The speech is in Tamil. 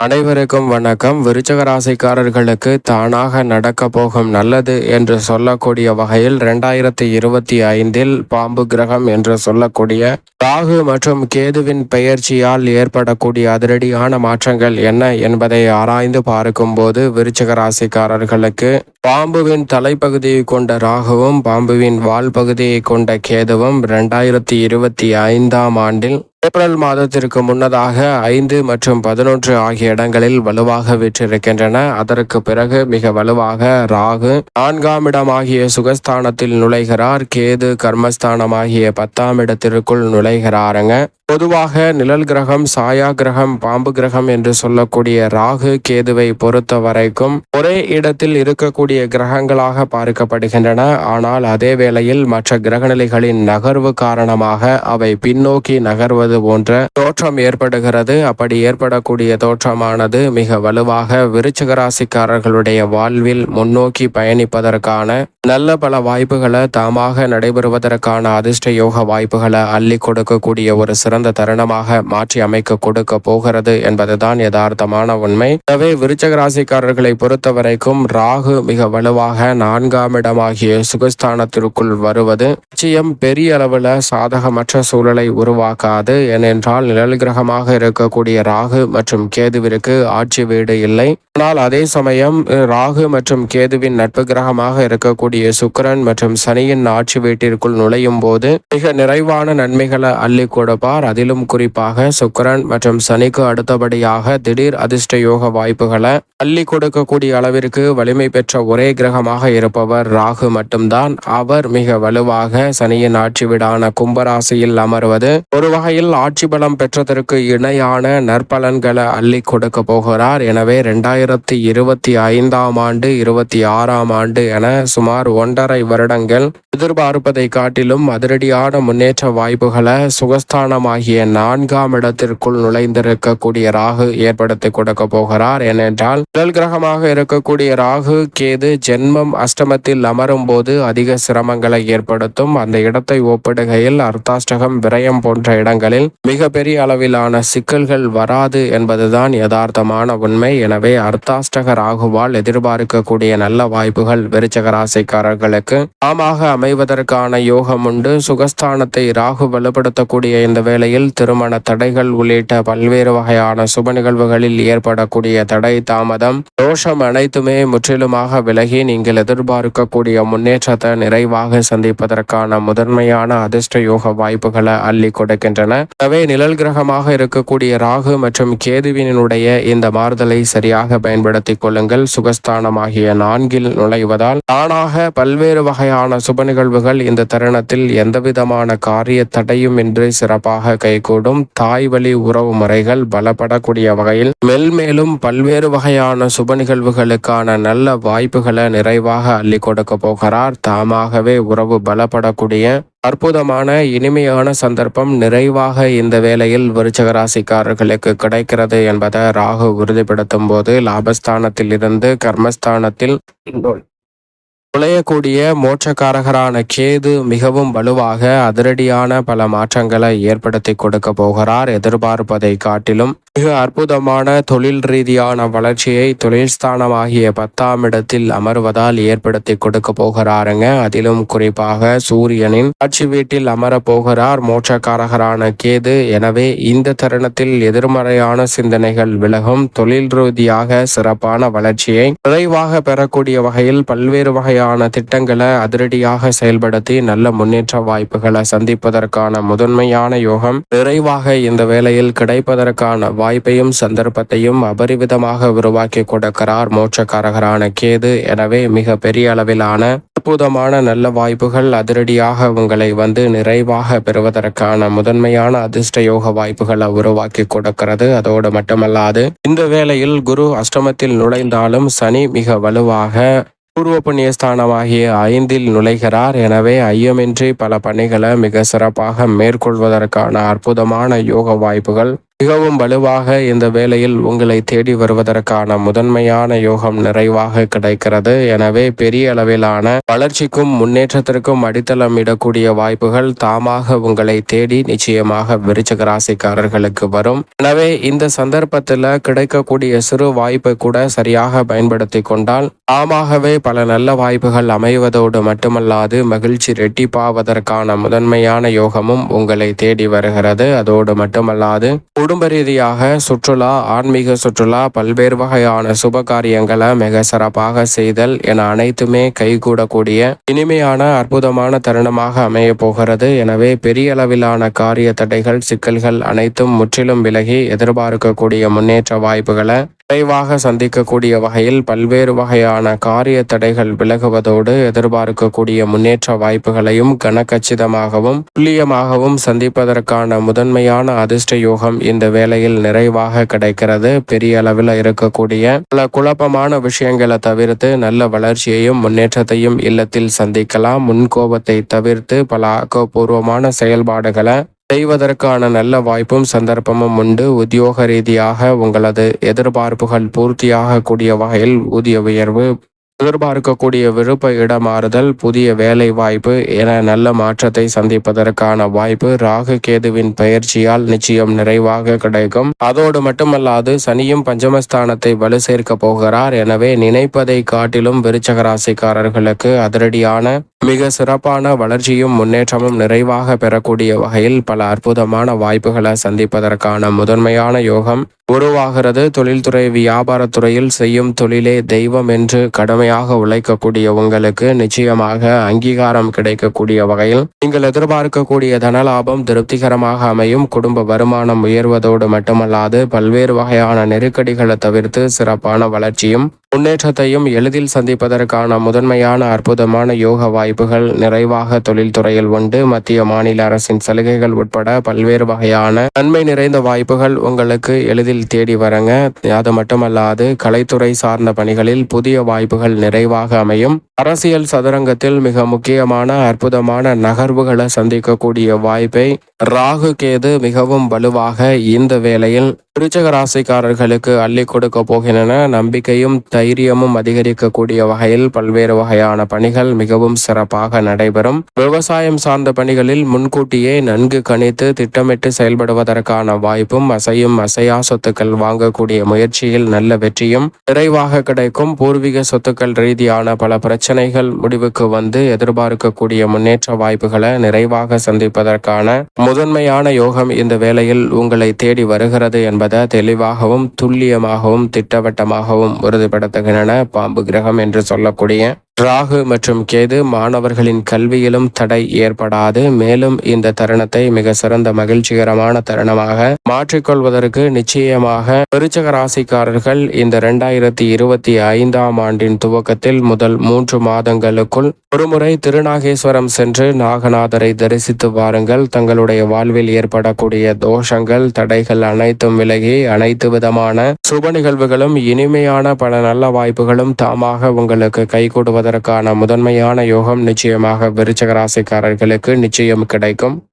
அனைவருக்கும் வணக்கம். விருச்சக ராசிக்காரர்களுக்கு தானாக நடக்க போகும் நல்லது என்று சொல்லக்கூடிய வகையில் இரண்டாயிரத்தி இருபத்தி ஐந்தில் பாம்பு கிரகம் என்று சொல்லக்கூடிய ராகு மற்றும் கேதுவின் பெயர்ச்சியால் ஏற்படக்கூடிய அதிரடியான மாற்றங்கள் என்ன என்பதை ஆராய்ந்து பார்க்கும்போது விருச்சக ராசிக்காரர்களுக்கு பாம்புவின் தலைப்பகுதியை கொண்ட ராகுவும் பாம்புவின் வால் பகுதியை கொண்ட கேதுவும் இரண்டாயிரத்தி இருபத்தி ஐந்தாம் ஆண்டில் ஏப்ரல் மாதத்திற்கு முன்னதாக ஐந்து மற்றும் பதினொன்று ஆகிய இடங்களில் வலுவாக விற்றிருக்கின்றன. அதற்கு பிறகு மிக வலுவாக ராகு நான்காம் இடமாகிய சுகஸ்தானத்தில் நுழைகிறார். கேது கர்மஸ்தானமாகிய பத்தாம் இடத்திற்குள் நுழைகிறாருங்க. பொதுவாக நிழல் கிரகம் சாயா கிரகம் பாம்பு கிரகம் என்று சொல்லக்கூடிய ராகு கேதுவை பொறுத்த வரைக்கும் ஒரே இடத்தில் இருக்கக்கூடிய கிரகங்களாக பார்க்கப்படுகின்றன. ஆனால் அதே வேளையில் மற்ற கிரகநிலைகளின் நகர்வு காரணமாக அவை பின்னோக்கி நகர்வது போன்ற தோற்றம் ஏற்படுகிறது. அப்படி ஏற்படக்கூடிய தோற்றமானது மிக வலுவாக விருச்சக ராசிக்காரர்களுடைய வாழ்வில் முன்னோக்கி பயணிப்பதற்கான நல்ல பல வாய்ப்புகளை தாமாக நடைபெறுவதற்கான அதிர்ஷ்ட யோக வாய்ப்புகளை அள்ளி கொடுக்கக்கூடிய ஒரு சிறந்த தருணமாக மாற்றி அமைக்க கொடுக்க போகிறது என்பதுதான் யதார்த்தமான உண்மை. எனவே விருச்சக ராசிக்காரர்களை பொறுத்த வரைக்கும் ராகு மிக வலுவாக நான்காம் இடமாகிய சுகஸ்தானத்திற்குள் வருவது. நிச்சயம் பெரிய அளவில் சாதகமற்ற சூழலை உருவாக்காது. ஏனென்றால் நிழல் கிரகமாக இருக்கக்கூடிய ராகு மற்றும் கேதுவிற்கு ஆட்சி வீடு இல்லை. ஆனால் அதே சமயம் ராகு மற்றும் கேதுவின் நட்பு கிரகமாக இருக்கக்கூடிய சுக்கரன் மற்றும் சனியின் ஆட்சி வீட்டிற்குள் நுழையும் போது மிக நிறைவான நன்மைகளை அள்ளி கொடுப்பார். அதிலும் குறிப்பாக சுக்கரன் மற்றும் சனிக்கு அடுத்தபடியாக திடீர் அதிர்ஷ்ட யோக வாய்ப்புகளை அள்ளி கொடுக்கக்கூடிய அளவிற்கு வலிமை பெற்ற ஒரே கிரகமாக இருப்பவர் ராகு மட்டும்தான். அவர் மிக வலுவாக சனியின் ஆட்சி வீடான கும்பராசியில் அமர்வது ஒரு வகையில் ஆட்சி பலம் பெற்றதற்கு இணையான நற்பலன்களை அள்ளி கொடுக்க போகிறார். எனவே ரெண்டாயிரத்தி இருபத்தி ஐந்தாம் ஆண்டு இருபத்தி ஆறாம் ஆண்டு என சுமார் ஒன்றரை வருடங்கள் எதிர்பார்ப்பதை காட்டிலும் அதிரடியான முன்னேற்ற வாய்ப்புகளை சுகஸ்தானமாகிய நான்காம் இடத்திற்குள் நுழைந்திருக்கக்கூடிய ராகு ஏற்படுத்தி கொடுக்க போகிறார். ஏனென்றால் முதல் கிரகமாக இருக்கக்கூடிய ராகு கேது ஜென்மம் அஷ்டமத்தில் அமரும் போது அதிக சிரமங்களை ஏற்படுத்தும். அந்த இடத்தை ஒப்பிடுகையில் அர்த்தாஷ்டகம் விரயம் போன்ற இடங்களில் மிக பெரிய அளவிலான சிக்கல்கள் வராது என்பதுதான் யதார்த்தமான உண்மை. எனவே அர்த்தாஷ்டக ராகுவால் எதிர்பார்க்கக்கூடிய நல்ல வாய்ப்புகள் விருச்சக ராசிக்காரர்களுக்கு ஆமாக அமைவதற்கான யோகம் உண்டு. சுகஸ்தானத்தை ராகு வலுப்படுத்தக்கூடிய இந்த வேளையில் திருமண தடைகள் உள்ளிட்ட பல்வேறு வகையான சுப நிகழ்வுகளில் ஏற்படக்கூடிய தடை தாமதம் தோஷம் அனைத்துமே முற்றிலுமாக விலகி நீங்கள் எதிர்பார்க்கக்கூடிய முன்னேற்றத்தை நிறைவாக சந்திப்பதற்கான முதன்மையான அதிர்ஷ்ட யோக வாய்ப்புகளை அள்ளி கொடுக்கின்றன. எனவே நிழல் கிரகமாக இருக்கக்கூடிய ராகு மற்றும் கேதுவினுடைய இந்த மாறுதலை சரியாக பயன்படுத்திக் கொள்ளுங்கள். சுகஸ்தானமாகிய நான்கில் நுழைவதால் தானாக பல்வேறு வகையான சுப நிகழ்வுகள் இந்த தருணத்தில் எந்தவிதமான காரிய தடையும் இன்றி சிறப்பாக கைகூடும். தாய் வழி உறவு முறைகள் பலப்படக்கூடிய வகையில் மெல்மேலும் பல்வேறு வகையான சுப நிகழ்வுகளுக்கான நல்ல வாய்ப்புகளை நிறைவாக அள்ளி கொடுக்க போகிறார். தாமாகவே உறவு பலப்படக்கூடிய அற்புதமான இனிமையான சந்தர்ப்பம் நிறைவாக இந்த வேளையில் விருச்சக ராசிக்காரர்களுக்கு கிடைக்கிறது என்பதை ராகு உறுதிப்படுத்தும் போது லாபஸ்தானத்தில் இருந்து கர்மஸ்தானத்தில் நுழையக்கூடிய மோட்சக்காரகரான கேது மிகவும் வலுவாக அதிரடியான பல மாற்றங்களை ஏற்படுத்தி கொடுக்க போகிறார். எதிர்பார்ப்பதை காட்டிலும் மிக அற்புதமான தொழில் ரீதியான வளர்ச்சியை தொழில் ஸ்தானமாகிய பத்தாம் இடத்தில் அமர்வதால் ஏற்படுத்தி கொடுக்க போகிறாருங்க. அதிலும் குறிப்பாக சூரியனின் ஆட்சி வீட்டில் அமர போகிறார் மோட்சக்காரகரான கேது. எனவே இந்த தருணத்தில் எதிர்மறையான சிந்தனைகள் விலகும். தொழில் ரீதியாக சிறப்பான வளர்ச்சியை விரைவாக பெறக்கூடிய வகையில் பல்வேறு வகையான திட்டங்களை அதிரடியாக செயல்படுத்தி நல்ல முன்னேற்ற வாய்ப்புகளை சந்திப்பதற்கான முதன்மையான யோகம் நிறைவாக இந்த வேளையில் கிடைப்பதற்கான வாய்ப்பையும் சந்தர்ப்பத்தையும் அபரிவிதமாக உருவாக்கி கொடுக்கிறார் மோட்சக்காரகரான கேது. எனவே மிக பெரிய அளவிலான அற்புதமான நல்ல வாய்ப்புகள் அதிரடியாக உங்களை வந்து நிறைவாக பெறுவதற்கான முதன்மையான அதிர்ஷ்ட யோக வாய்ப்புகளை உருவாக்கி கொடுக்கிறது. அதோடு மட்டுமல்லாது இந்த வேளையில் குரு அஷ்டமத்தில் நுழைந்தாலும் சனி மிக வலுவாக பூர்வ புண்ணிய ஸ்தானமாகிய ஐந்தில் நுழைகிறார். எனவே ஐயமின்றி பல பணிகளை மிக சிறப்பாக மேற்கொள்வதற்கான அற்புதமான யோக வாய்ப்புகள் மிகவும் வலுவாக இந்த வேளையில் உங்களை தேடி வருவதற்கான முதன்மையான யோகம் நிறைவாக கிடைக்கிறது. எனவே பெரிய அளவிலான வளர்ச்சிக்கும் முன்னேற்றத்திற்கும் அடித்தளம் இடக்கூடிய வாய்ப்புகள் தாமாக உங்களை தேடி நிச்சயமாக விருச்சக ராசிக்காரர்களுக்கு வரும். எனவே இந்த சந்தர்ப்பத்தில் கிடைக்கக்கூடிய சிறு வாய்ப்பை கூட சரியாக பயன்படுத்தி கொண்டால் தாமாகவே பல நல்ல வாய்ப்புகள் அமைவதோடு மட்டுமல்லாது மகிழ்ச்சி ரெட்டிப்பாவதற்கான முதன்மையான யோகமும் உங்களை தேடி வருகிறது. அதோடு மட்டுமல்லாது குடும்ப ரீதியாக சுற்றுலா ஆன்மீக சுற்றுலா பல்வேறு வகையான சுப காரியங்களை மிக சிறப்பாக செய்தல் என அனைத்துமே கைகூடக்கூடிய இனிமையான அற்புதமான தருணமாக அமைய போகிறது. எனவே பெரிய அளவிலான காரிய தடைகள் சிக்கல்கள் அனைத்தும் முற்றிலும் விலகி எதிர்பார்க்கக்கூடிய முன்னேற்ற வாய்ப்புகளை விரைவாக சந்திக்கக்கூடிய வகையில் பல்வேறு வகையான காரிய தடைகள் விலகுவதோடு எதிர்பார்க்கக்கூடிய முன்னேற்ற வாய்ப்புகளையும் கனக்கச்சிதமாகவும் துல்லியமாகவும் சந்திப்பதற்கான முதன்மையான அதிர்ஷ்ட யோகம் இந்த வேளையில் நிறைவாக கிடைக்கிறது. பெரிய அளவில் இருக்கக்கூடிய பல குழப்பமான விஷயங்களை தவிர்த்து நல்ல வளர்ச்சியையும் முன்னேற்றத்தையும் இல்லத்தில் சந்திக்கலாம். முன்கோபத்தை தவிர்த்து பல ஆக்கப்பூர்வமான செயல்பாடுகளை செய்வதற்கான நல்ல வாய்ப்பும் சந்தர்ப்பமும் உண்டு. உத்தியோக ரீதியாக உங்களது எதிர்பார்ப்புகள் பூர்த்தியாகக்கூடிய வகையில் ஊதிய உயர்வு எதிர்பார்க்கக்கூடிய விருப்ப இடமாறுதல் புதிய வேலை வாய்ப்பு என நல்ல மாற்றத்தை சந்திப்பதற்கான வாய்ப்பு ராகு கேதுவின் பயிற்சியால் நிச்சயம் நிறைவாக கிடைக்கும். அதோடு மட்டுமல்லாது சனியும் பஞ்சமஸ்தானத்தை வலு சேர்க்க போகிறார். எனவே நினைப்பதை காட்டிலும் விருச்சக ராசிக்காரர்களுக்கு அதிரடியான மிக சிறப்பான வளர்ச்சியும் முன்னேற்றமும் நிறைவாக பெறக்கூடிய வகையில் பல அற்புதமான வாய்ப்புகளை சந்திப்பதற்கான முதன்மையான யோகம் உருவாகிறது. தொழில்துறை வியாபாரத்துறையில் செய்யும் தொழிலே தெய்வம் என்று கடுமையாக உழைக்கக்கூடிய உங்களுக்கு நிச்சயமாக அங்கீகாரம் கிடைக்கக்கூடிய வகையில் நீங்கள் எதிர்பார்க்கக்கூடிய தனலாபம் திருப்திகரமாக அமையும். குடும்ப வருமானம் உயர்வதோடு மட்டுமல்லாது பல்வேறு வகையான நெருக்கடிகளை தவிர்த்து சிறப்பான வளர்ச்சியும் முன்னேற்றத்தையும் எளிதில் சந்திப்பதற்கான முதன்மையான அற்புதமான யோக வாய்ப்புகள் நிறைவாக தொழில்துறையில் உண்டு. மத்திய மாநில அரசின் சலுகைகள் உட்பட பல்வேறு வகையான நன்மை நிறைந்த வாய்ப்புகள் உங்களுக்கு எளிதில் தேடி வரங்க. அது மட்டுமல்லாது கலைத்துறை சார்ந்த பணிகளில் புதிய வாய்ப்புகள் நிறைவாக அமையும். அரசியல் சதுரங்கத்தில் மிக முக்கியமான அற்புதமான நகர்வுகளை சந்திக்கக்கூடிய வாய்ப்பை ராகு கேது மிகவும் வலுவாக இந்த வேளையில் விருச்சக ராசிக்காரர்களுக்கு அள்ளி கொடுக்க போகின்றன. நம்பிக்கையும் தைரியமும் அதிகரிக்கக்கூடிய வகையில் பல்வேறு வகையான பணிகள் மிகவும் சிறப்பாக நடைபெறும். விவசாயம் சார்ந்த பணிகளில் முன்கூட்டியே நன்கு கணித்து திட்டமிட்டு செயல்படுவதற்கான வாய்ப்பும் அசையும் அசையா சொத்துக்கள் வாங்கக்கூடிய முயற்சியில் நல்ல வெற்றியும் நிறைவாக கிடைக்கும். பூர்வீக சொத்துக்கள் ரீதியான பல பிரச்சனைகள் முடிவுக்கு வந்து எதிர்பார்க்கக்கூடிய முன்னேற்ற வாய்ப்புகளை நிறைவாக சந்திப்பதற்கான முதன்மையான யோகம் இந்த வேளையில் உங்களை தேடி வருகிறது என்பதை தெளிவாகவும் துல்லியமாகவும் திட்டவட்டமாகவும் குறிப்பிடத்தக்கன பாம்பு கிரகம் என்று சொல்லக்கூடிய ராகு மற்றும் கேது மாணவர்களின் கல்வியிலும் தடை ஏற்படாது. மேலும் இந்த தருணத்தை மிக சிறந்த மகிழ்ச்சிகரமான தருணமாக மாற்றிக்கொள்வதற்கு நிச்சயமாக விருச்சக ராசிக்காரர்கள் இந்த இரண்டாயிரத்தி இருபத்தி ஐந்தாம் ஆண்டின் துவக்கத்தில் முதல் மூன்று மாதங்களுக்குள் ஒருமுறை திருநாகேஸ்வரம் சென்று நாகநாதரை தரிசித்து வாருங்கள். தங்களுடைய வாழ்வில் ஏற்படக்கூடிய தோஷங்கள் தடைகள் அனைத்தும் விலகி அனைத்து விதமான சுப நிகழ்வுகளும் இனிமையான பல நல்ல வாய்ப்புகளும் தாமாக உங்களுக்கு கைகூடுவதற்கான முதன்மையான யோகம் நிச்சயமாக விருச்சக ராசிக்காரர்களுக்கு நிச்சயம் கிடைக்கும்.